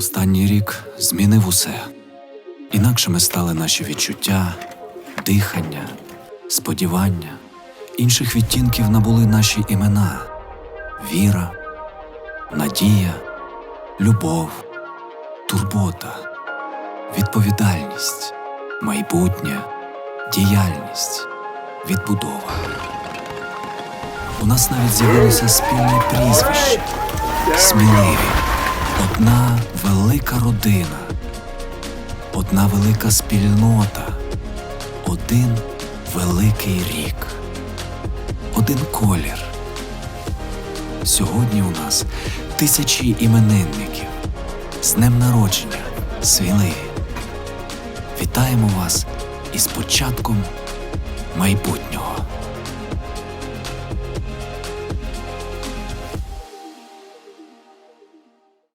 Останній рік змінив усе. Інакшими стали наші відчуття, дихання, сподівання. Інших відтінків набули наші імена: віра, надія, любов, турбота, відповідальність, майбутнє, діяльність, відбудова. У нас навіть з'явилося спільне прізвище сміливі. Одна велика родина, одна велика спільнота, один великий рік, один колір. Сьогодні у нас тисячі іменинників. З днем народження, сміливі. Вітаємо вас із початком майбутнього.